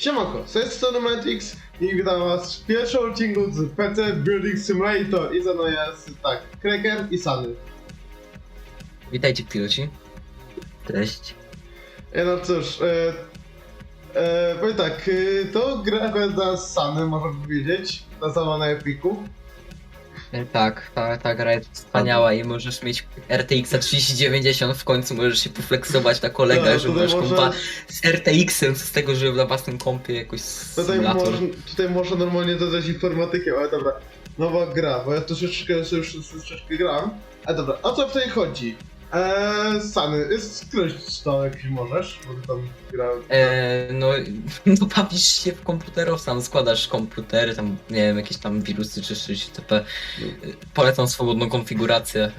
Siemanko, z tej strony Matrix i witam was w pierwszym odcinku z PC Building Simulator i ze mną jest, tak, Kraker i Sunny. Witajcie piloci. Cześć. E, no cóż, e, e, powiem tak, e, to gra dla Sunny, można powiedzieć, ta sama na Epiku. E, Tak, ta, ta gra jest wspaniała i możesz mieć RTX 3090 w końcu możesz się poflexować na kolegach, Tak, że tutaj masz może- kompa z RTX-em, z tego, że na własnym kompie jakoś Tutaj, symulator. można, tutaj można normalnie dodać informatykę, ale dobra, nowa gra, bo ja troszeczkę już troszeczkę gram. Ale dobra, o co w tej chodzi? Eee, Sunny, skróć to jak możesz, bo ty tam grałem. E, no, no bawisz się w komputerów, sam składasz komputery, tam nie wiem, jakieś tam wirusy czy coś itp. E, Polecam swobodną konfigurację.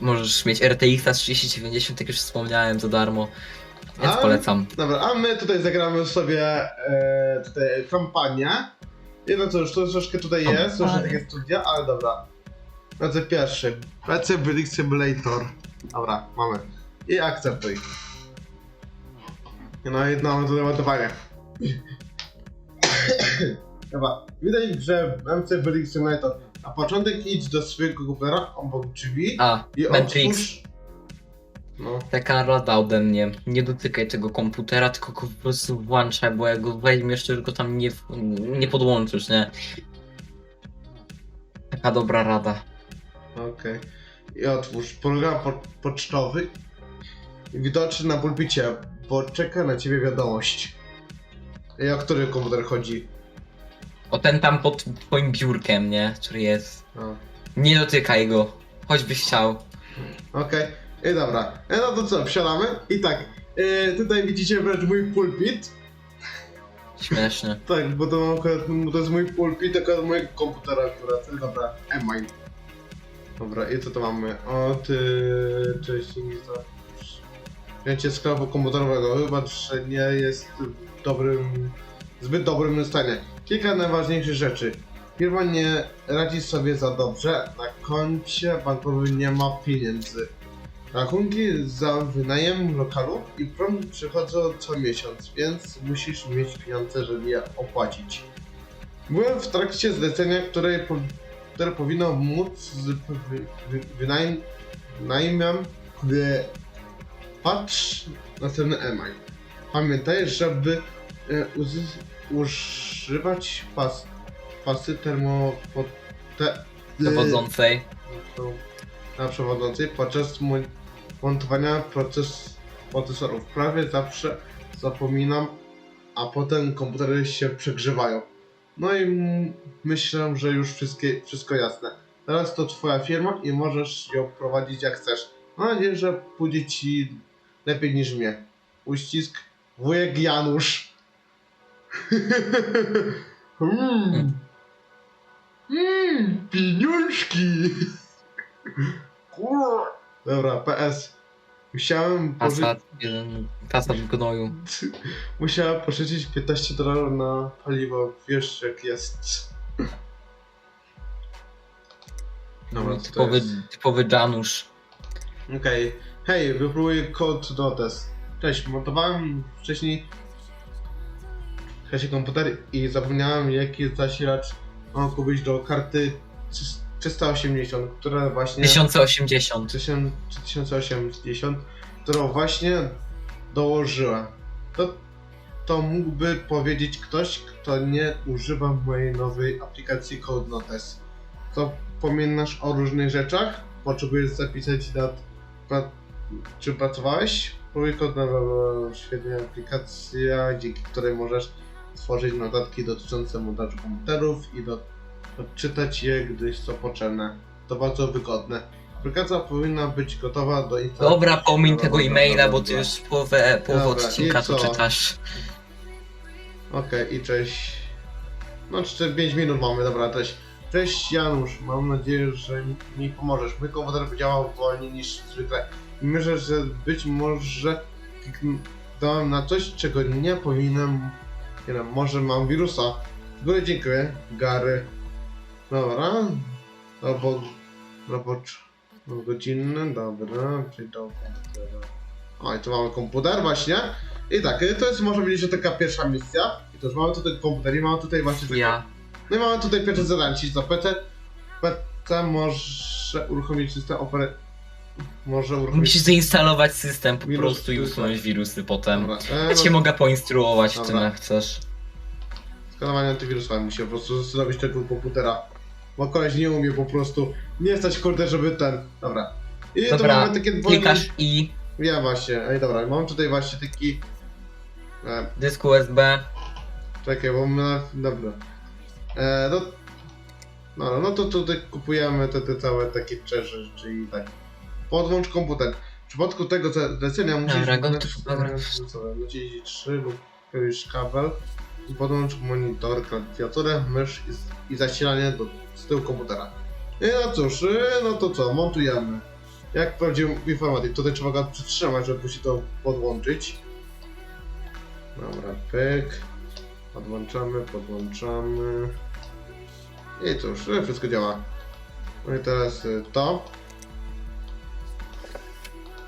Możesz mieć RTX 3090, jak już wspomniałem, za darmo. Więc A? polecam. Dobra, a my tutaj zagramy sobie e, tutaj kampanię. I no cóż, to troszeczkę tutaj jest, troszkę Kampanię. takie studia, ale dobra. Lecę pierwszy. PC Building Simulator. Dobra, mamy. I akceptuj. No i mamy tutaj ładowanie. Dobra, widać, że MC Building Simulator. Na początek idź do swojego komputera obok drzwi A, i Matrix. otwórz... No. Taka rada ode mnie. Nie dotykaj tego komputera, tylko go po prostu włączaj, bo jak go weźmiesz, to go tam nie, nie podłączysz, nie? Taka dobra rada. Okej. I otwórz program po pocztowy. Widoczny na pulpicie, bo czeka na ciebie wiadomość. I o który komputer chodzi? O ten tam pod twoim biurkiem, nie? Który jest. Nie dotykaj go. Choćbyś chciał. Okej. I dobra. E, no to co, wsiadamy? I tak. E, tutaj widzicie wręcz mój pulpit. Śmieszne. Tak, bo to, mam akurat, to jest mój pulpit, akurat mojego komputera akurat. E, Dobra, e-mine. Dobra, i co to mamy? O, ty... Cześć, nie. Wzięcie sklepu komputerowego, chyba, że nie jest w dobrym... zbyt dobrym stanie. Kilka najważniejszych rzeczy. Firma nie radzi sobie za dobrze, na koncie bankowym nie ma pieniędzy. Rachunki za wynajem lokalu i prąd przychodzą co miesiąc, więc musisz mieć pieniądze, żeby je opłacić. Byłem w trakcie zlecenia, które, które powinno móc z wy, wy, wynajem, wynajmem, gdy patrz na cenę EMI. Pamiętaj, żeby e, używać pas, pasy termopote... Dowodzącej. na przewodzącej podczas mo- montowania proces procesorów. Prawie zawsze zapominam, a potem komputery się przegrzewają. No i myślę, że już wszystkie, wszystko jasne. Teraz to twoja firma i możesz ją prowadzić jak chcesz. Mam nadzieję, że pójdzie ci lepiej niż mnie. Uścisk wujek Janusz. mm. Mm, pieniążki. Kur... Dobra, PS. Musiałem pożyczyć, jeden, w gnoju. musiałem pożyczyć 15 dolarów na paliwo. Wiesz jak jest. Dobra, to typowy, jest? typowy Janusz. Okej. Hej, wypróbuję kod do test. Cześć, montowałem wcześniej wcześniej komputer i zapomniałem jaki zasilacz mam kupić do karty 380, która właśnie... 1080. 3080, którą właśnie dołożyłem. To, to mógłby powiedzieć ktoś, kto nie używa mojej nowej aplikacji Code Notes. To pominasz o różnych rzeczach? Potrzebujesz zapisać dat... Pra, czy pracowałeś? Code Notes, świetna aplikacja, dzięki której możesz tworzyć notatki dotyczące montażu komputerów i do, odczytać je, gdyś są potrzebne. To bardzo wygodne. Aplikacja powinna być gotowa do instalacji. Dobra, pomiń tego e-maila, bo ty już połowę, połowę Dobra, odcinka i tu co? czytasz. Okej, i cześć. No, 4-5 minut mamy, dobra, cześć. Cześć Janusz, mam nadzieję, że mi- mi pomożesz. Mój komputer działał wolniej niż zwykle. I Myślę, że być może kliknąłem na coś, czego nie powinienem. Nie wiem, może mam wirusa. Z góry dziękuję, Gary. Dobra. Robot. Robot. Godzinny, dobra. Czyli do komputera. O, i tu mamy komputer właśnie. I tak, to jest może być taka pierwsza misja. I też mamy tutaj komputer i mamy tutaj właśnie tego. Ja. No i mamy tutaj pierwsze zadanie, czyli co, PC, PC może uruchomić system opery... Może uruchomić... Musisz zainstalować system po Wirus- prostu i usunąć wirusy potem. Dobra, e, Ja cię no, mogę poinstruować w jak chcesz. skanowanie antywirusowe musi po prostu zrobić tego komputera. Bo koleś nie umie po prostu, nie stać kurde, żeby ten... Dobra. I to Dobra, mamy takie dwojne... Klikasz i Ja właśnie, ej dobra, mam tutaj właśnie taki... E, dysk USB. czekaj, bo my... Dobra. E, no... No, no to tutaj kupujemy te, te całe takie rzeczy, czyli tak. Podłącz komputer. W przypadku tego zlecenia musisz Dobra, gotów, ustawienia dobra. Naciśnij 3 lub kabel podłącz monitor, klawiaturę, mysz i, i zasilanie do, z tyłu komputera. I no cóż, y, no to co, montujemy. Jak prawdziwy informatyk, tutaj trzeba go przytrzymać, żeby się to podłączyć. Dobra, pyk. Podłączamy, podłączamy. I cóż, y, wszystko działa. No i teraz to.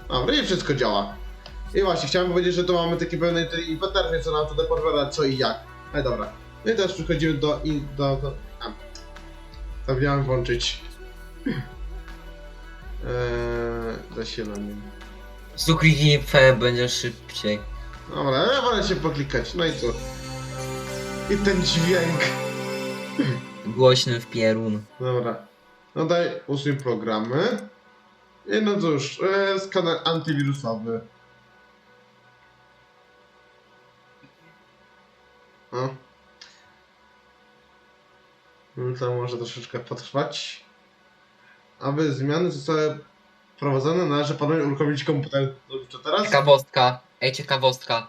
Dobra, i wszystko działa. I właśnie, chciałem powiedzieć, że tu mamy taki ten interfejs, co nam tutaj podpowiada co i jak. Ale dobra. No i teraz przechodzimy do... I, do, do a. Zapomniałem włączyć. Eee, zasilanie. Ukliknij P będzie szybciej. Dobra, ja wolę się poklikać, no i co? I ten dźwięk. Głośny w pierun. Dobra. No daj usuń programy. I no cóż, e, skaner antywirusowy. No to może troszeczkę potrwać. Aby zmiany zostały prowadzone, należy panowie uruchomić komputer. To teraz? Ciekawostka. Ej, ciekawostka.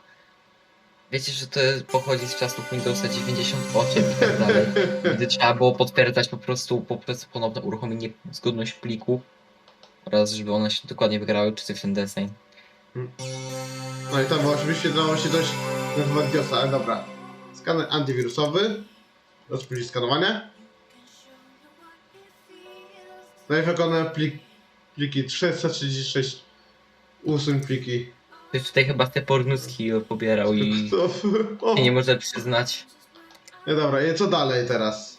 Wiecie, że to pochodzi z czasów Windowsa 98 i tak dalej. Gdy trzeba było potwierdzać po prostu poprzez ponowne uruchomienie zgodność pliku oraz żeby one się dokładnie wygrały, czy coś ten deseń. No i tam było oczywiście dało się na Windowsa, ale dobra. Skaner antywirusowy. Rozpocząć skanowanie. No i wykonane plik, pliki 336. Usuń pliki. Ktoś tutaj chyba te pornuski pobierał i To, o. się nie może przyznać. No dobra, i co dalej teraz?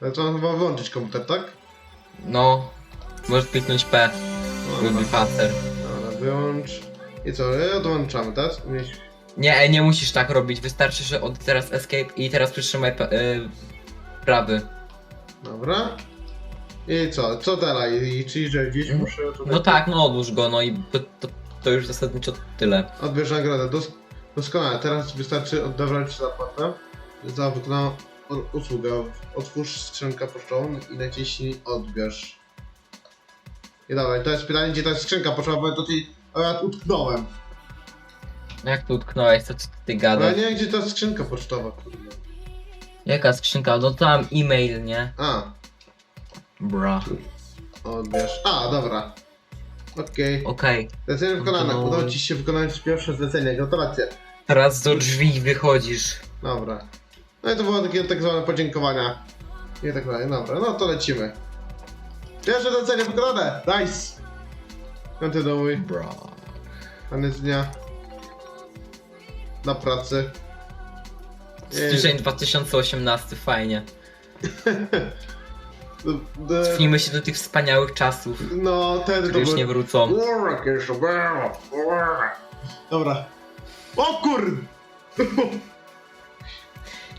No to chyba wyłączyć komputer, tak? No, możesz kliknąć P, No, byłby dobra, faster. dobra, wyłącz. I co, i odłączamy, tak? Nie, nie musisz tak robić, wystarczy, że od teraz escape i teraz przytrzymaj y, prawy. Dobra. I co, co dalej? I czyli, że gdzieś muszę tutaj... No tak, no odłóż go, no i to, to, to już zasadniczo tyle. Odbierz nagrodę. Dos doskonale. Teraz wystarczy odebrać zapłatę za wykonaną u- usługę. Otwórz skrzynkę pocztową i naciśnij odbierz. I dawaj, to jest pytanie, gdzie ta skrzynka pocztowa, bo tutaj akurat utknąłem. No Jak tu utknąłeś, co ty Ale gadasz? nie wiem, gdzie ta skrzynka pocztowa, kurde. Jaka skrzynka? No tam e-mail, nie? A, Bra. odbierz. A, dobra. Okej. Okej, Zlecenie wykonane. No Udało ci się wykonać pierwsze zlecenie. Gratulacje. teraz do drzwi wychodzisz. Dobra. No i to było takie tak zwane podziękowania. I tak dalej. Dobra, no to lecimy. Pierwsze zlecenie wykonane! Nice! Kontynuuj. Bra. Koniec dnia. Na pracy. Jej. Styczeń 2018, fajnie. D- d- Cofnijmy się do tych wspaniałych czasów, No, ten to które już nie wrócą. Dobra. O kur...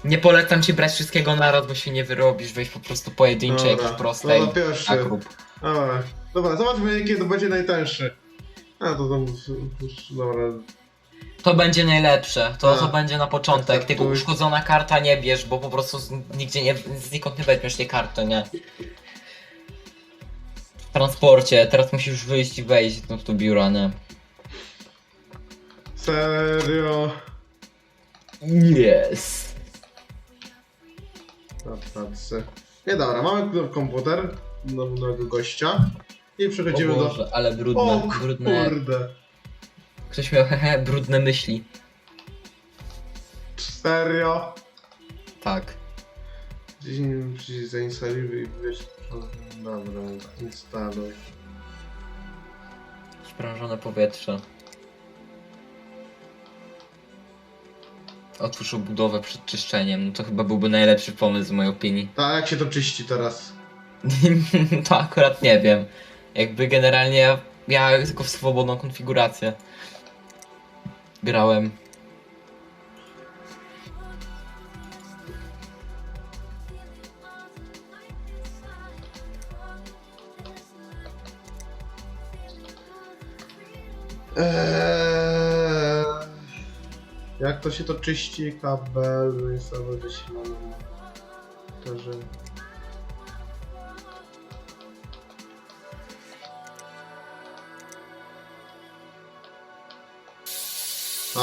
Nie polecam ci brać wszystkiego naraz, bo się nie wyrobisz, weź po prostu pojedyncze, Dobra, jakieś proste no i pierwszy. tak rób. Dobra. Dobra, zobaczmy jaki to będzie najtańszy. A, to tam... Dobra. To będzie najlepsze, to, to będzie na początek, tylko Akceptuj. uszkodzona karta nie bierz, bo po prostu z, nigdzie nie, znikąd nie weźmiesz tej karty, nie? W transporcie, teraz musisz wyjść i wejść do, do biura, nie? Serio? Yes. Pracy. Nie dobra, mamy tu komputer nowego gościa i O przechodzimy Boże, ale do... brudne, O brudne. kurde. Ktoś miał hehe, brudne myśli. Serio? Tak. Gdzieś nie wiem, przycisk zainstaluj i wiesz... Dobra, instaluj. Sprężone powietrze. otwórz obudowę przed czyszczeniem. No to chyba byłby najlepszy pomysł w mojej opinii. Tak, jak się to czyści teraz? to akurat nie wiem. Jakby generalnie ja, ja tylko w swobodną konfigurację grałem. Eee, jak to się to czyści? Kabel, zainstalować zasilanie. To, że...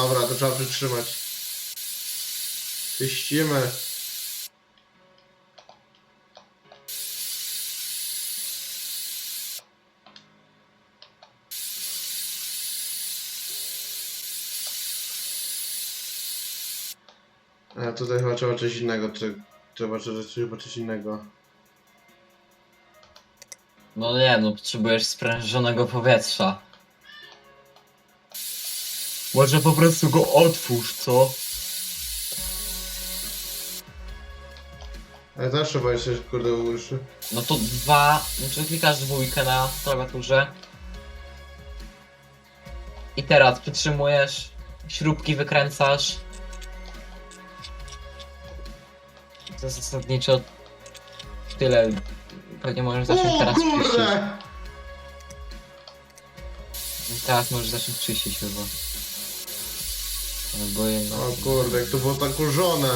Dobra, to trzeba przytrzymać. Czyścimy. A tutaj chyba trzeba coś innego, czy, trzeba chyba coś innego. No nie, no potrzebujesz sprężonego powietrza. Może po prostu go otwórz, co? Ale też trzeba jeszcze, kurde, uszy. No to dwa, znaczy klikasz dwójkę na klawiaturze. I teraz przytrzymujesz, śrubki wykręcasz. To jest zasadniczo tyle. Pewnie możesz zacząć O teraz czyścić. kurde! Teraz możesz zacząć czyścić chyba. Albo jedno. O kurde, jak to było tak kurzone.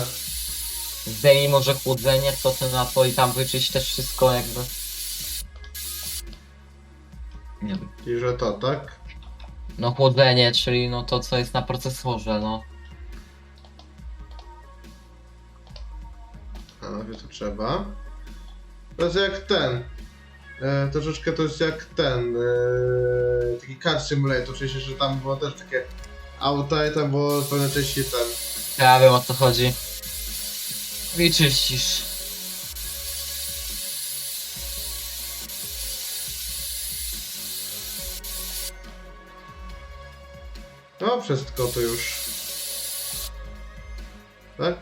Zdejmij może chłodzenie, co ty na to i tam wyczyść też wszystko jakby. Nie wiem. I że to, tak? No chłodzenie, czyli no to co jest na procesorze, no. A no wie to trzeba. To jest jak ten. E, troszeczkę to jest jak ten. E, taki car simulator, sensie, że tam było też takie auta i tam było pewne części ten. Ja wiem o co chodzi. I czyścisz. No wszystko to już. Tak?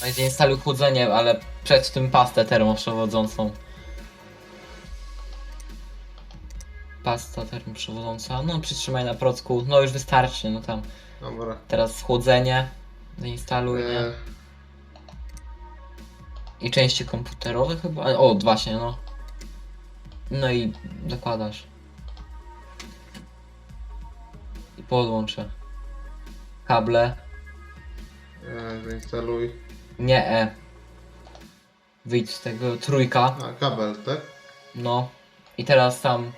No i zainstaluj chłodzenie, ale przed tym pastę termoprzewodzącą. Pasta termoprzewodząca, no przytrzymaj na procku, no już wystarczy, no tam. Dobra. Teraz chłodzenie, zainstaluj, nie? E, I części komputerowe chyba? O, właśnie, no. No i zakładasz. I podłączę. Kable. e, zainstaluj. Nie E. Wyjdź z tego trójka. A, kabel, tak? No. I teraz tam.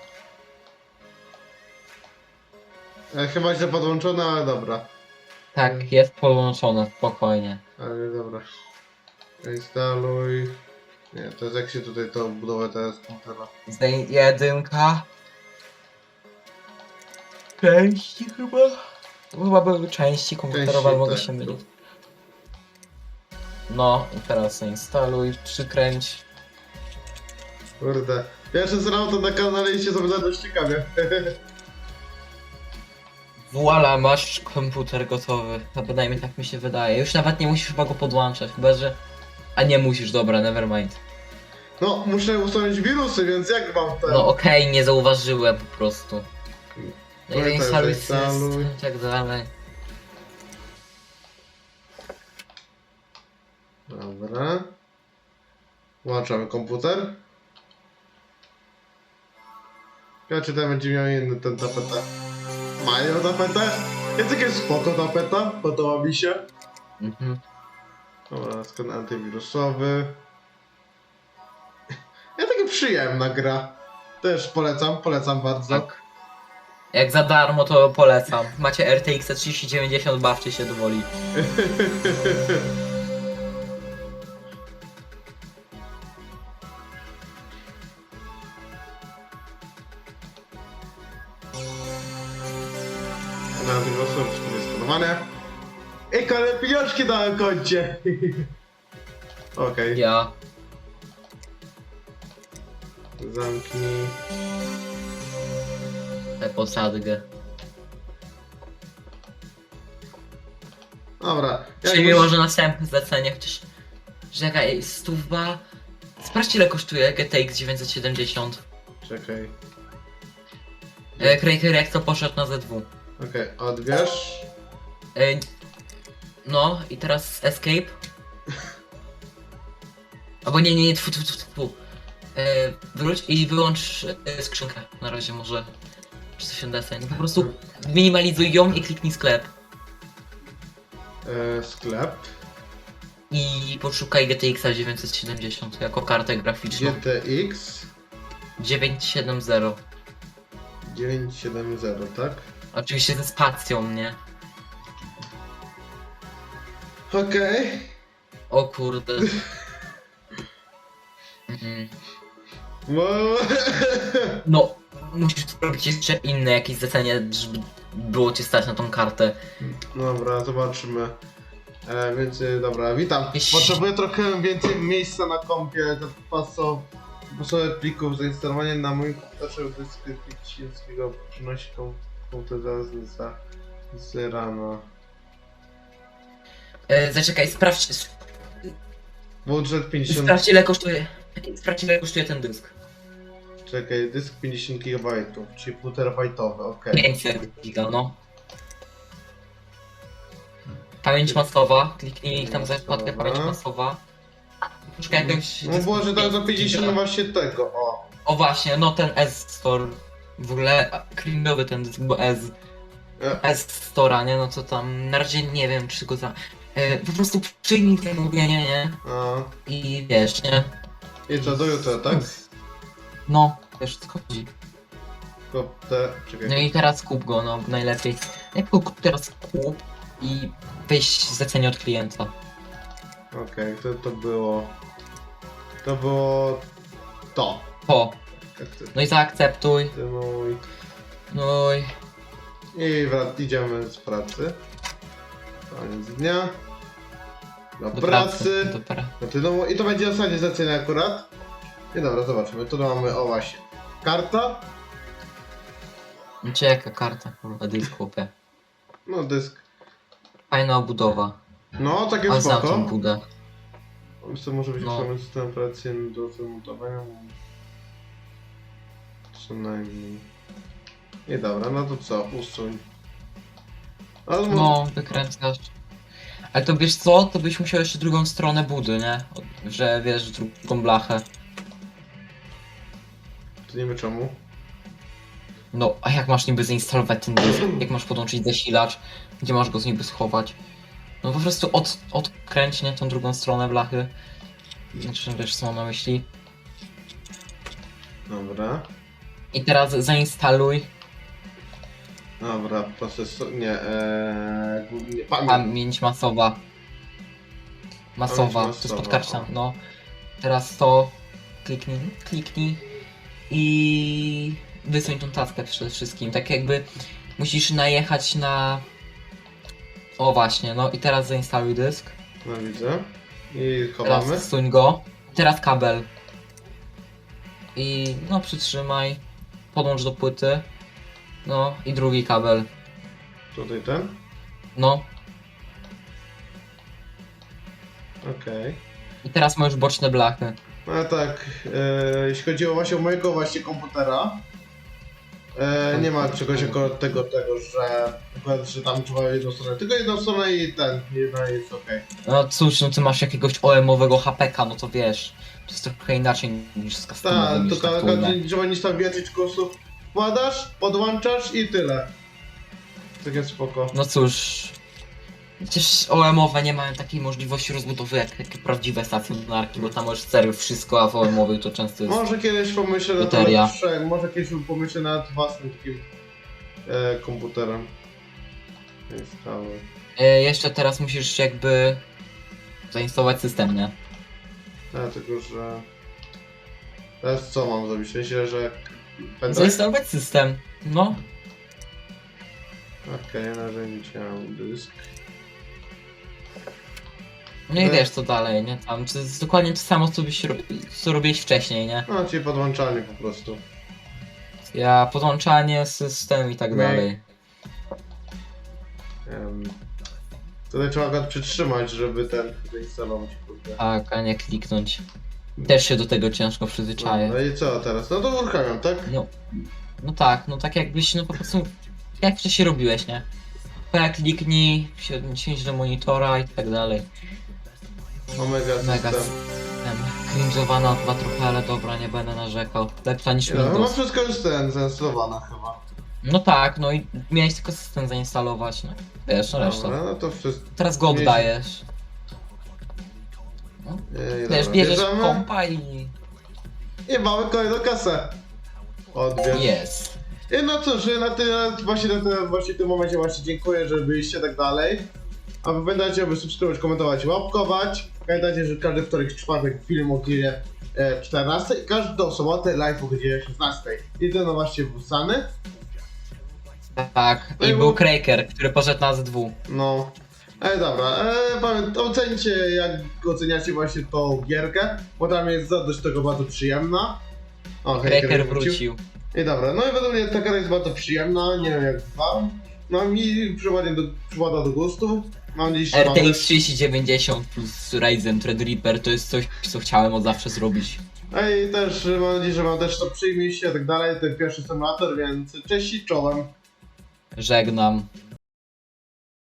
E, chyba źle podłączone, ale dobra. Tak, jest podłączone, spokojnie. Ale dobra. Instaluj. Nie, to jest jak się tutaj to budowę teraz komputera. Zdej jedynka. Części chyba? To chyba były części komputerowe, ale mogę tak, się tu. mylić. No i teraz zainstaluj, przykręć. Kurde. Pierwszy raz to na kanale i się zobaczyłem dość ciekawie. Voila, masz komputer gotowy. A bynajmniej tak mi się wydaje. Już nawet nie musisz chyba go podłączać, chyba że... A nie musisz, dobra, nevermind. No, muszę usunąć wirusy, więc jak mam ten? No okej, nie zauważyłem po prostu. No i Oj, tak, zainstaluj zainstaluj. system i tak dalej. Dobra. Włączamy komputer. Ja czy ten będzie miał inny ten tapetę. Mają tapetę? Jest jakieś spoko tapeta, podoba mi się. Mhm. Dobra, skan antywirusowy. Ja taka przyjemna gra. Też polecam, polecam bardzo. Tak. Jak za darmo to polecam. Macie RTX 3090, bawcie się dowoli. Na antywirusowy jest skanowane. I kolejne pieniążki na koncie. Okej, Ja. zamknij. Tę posadgę. Dobra. jak Czyli już- może następne zlecenie, chociaż... Czekaj, stówba... Sprawdź ile kosztuje GTX 970. Czekaj. E, Cracker jak to poszedł na ZW. Okej, odbierz. E, no i teraz escape. Albo nie, nie, nie, tfu, tfu, tfu, tfu. E, wróć i wyłącz e, skrzynkę. Na razie może. Czy to się sobie. Po prostu minimalizuj ją i kliknij sklep. E, sklep. I poszukaj GTX 970 jako kartę graficzną. GTX 970. 970, tak? Oczywiście ze spacją, nie? Okej. O kurde. Mhm. Bo- No, musisz zrobić jeszcze inne jakieś zlecenie, żeby było cię stać na tą kartę. Dobra, zobaczymy. E, więc e, dobra, witam. Potrzebuję trochę więcej miejsca na kompie, zapasow- pasowe plików, zainstalowanie na moim komputerze chińskiego przynosi kom- komputer z, za, z rano. E, zaczekaj, sprawdź, s- Budżet 50, sprawdź ile kosztuje, sprawdź ile kosztuje ten dysk. czekaj, dysk 50 GB, czyli 1,5 terabajtowy, okej. 500 giga, no. Pamięć masowa, kliknij tam za wkładkę Masowa. pamięć masowa. Poszukaj jakiegoś... No było, że tam za 50 giga. właśnie tego, o. O właśnie, no ten S-Store. W ogóle cringe'owy ten dysk, bo S. E, S-Store'a, nie? No to tam, na razie nie wiem czy go za... E, po prostu przyjmij te mówienie, nie? a. I wiesz, nie? I co, do jutra, tak? No, wiesz co chodzi. Tylko te, czekaj. No i teraz kup go, no najlepiej. Jak kup, teraz kup i weź zlecenie od klienta. Okej, to, to było... To było... To. Po. To? No i zaakceptuj. Kontynuuj. No i I wrac, idziemy z pracy. Koniec dnia. Do, do pracy. pracy. Do pra... Kontynuuj. I to będzie ostatnie zlecenie akurat. I dobra, zobaczmy. Tu mamy, o właśnie. Karta. Czy jaka karta, kurwa, dysk chłopie. No dysk. Fajna obudowa. No, takie Ale znam tą spoko. budę. Myślę, że może być No. no. system operacyjny do wymontowania. Co najmniej. I dobra, no to co? Usuń. No. No, wykręcasz. Ale to wiesz co? To byś musiał jeszcze drugą stronę budy, nie? Że wiesz, drugą blachę. To nie wiem czemu. No, a jak masz niby zainstalować ten dysk? Jak masz podłączyć zasilacz? Gdzie masz go z niby schować? No po prostu od, odkręć, nie? Tą drugą stronę blachy. Znaczy, wiesz co mam na myśli. Dobra. I teraz zainstaluj Dobra, procesor. Nie, eee. głównie- Pamięć. pamięć masowa. Masowa, Pamięć to jest masowa, o. no. Teraz to kliknij, kliknij i wysuń tą taskę przede wszystkim. Tak jakby musisz najechać na... O właśnie, no i teraz zainstaluj dysk. No widzę. I Teraz chowamy. go. Teraz kabel. I no przytrzymaj. Podłącz do płyty. No i drugi kabel. Tutaj ten. No. Okej. I teraz możesz boczne blachy. No tak, e, jeśli chodzi o właśnie o mojego właśnie komputera, e, nie ma czegoś jako tego, tego, że że tam trzeba jedną stronę, tylko jedną stronę i ten, jedna jest okej. No cóż, no ty masz jakiegoś OM-owego HPK, no to wiesz. To jest trochę inaczej niż z Tak, customowym, niż tylko tak trzeba nic tam więcej kursów wkładasz, podłączasz i tyle. Takie spoko. No cóż. Przecież OM-owe nie mają takiej możliwości rozbudowy jak, jak prawdziwe stacjonarki, bo tam możesz serio wszystko, a w OM-owych to często jest... Może kiedyś pomyślę na Bateria. to, może kiedyś pomyślę nad własnym takim e, komputerem. E, jeszcze teraz musisz jakby zainstalować system, nie? Ja tylko, że... Teraz co mam zrobić? Myślę, że... Pendrive? Zainstalować system. No, Okej, narzędzia, dysk. No i wiesz co dalej, nie? Tam to jest dokładnie to samo, co byś ro- co robiłeś wcześniej, nie? No, czyli podłączanie po prostu. Ja podłączanie, system i tak Nie. dalej. Em, Tutaj trzeba go przytrzymać, żeby ten zainstalować, kurde. Tak, a nie kliknąć. Też się do tego ciężko przyzwyczaję. No i co teraz? No to uruchamiam, tak? No, no tak, no tak jakbyś, no po prostu, jak wcześniej robiłeś, nie? Twoja kliknij, si- siedź do monitora i tak dalej. Omega Mega system. Cringe'owana chyba trochę, ale dobra, nie będę narzekał. Lepsza niż No, no Windows. wszystko jest ten, zainstalowane chyba. No tak, no i miałeś tylko system zainstalować, no. Wiesz, no reszta. Dobra, no to wszystko. Teraz go oddajesz. Ej, Wiesz, dobra, bierzesz bierzemy kompa i I mamy kolejną kasę. Odbierz. jest. I no cóż, na tyle, właśnie na tyle, właśnie w tym momencie właśnie dziękuję, że byliście tak dalej. A wy pamiętajcie, aby subskrybować, komentować, łapkować. Pamiętajcie, że każdy wtorek, czwartek film o godzinie e, 14 i każdą sobotę live o godzinie 16. I ten no właśnie był Sany. Tak, i był Kraker, który poszedł na Z2. No. E, dobra, e, pamię- ocencie jak oceniacie właśnie tą gierkę, bo tam jest dość tego bardzo przyjemna. O, Kraker wrócił. I dobra, no i według mnie ta gra jest bardzo przyjemna, nie wiem jak wam. No mi przypada do, przypada do gustu. Wam RTX też. 3090 plus Ryzen Threadripper to jest coś, co chciałem od zawsze zrobić. Ej, też mam nadzieję, że wam też to przyjmie się i tak dalej, ten pierwszy symulator, więc cześć i czołem. Żegnam.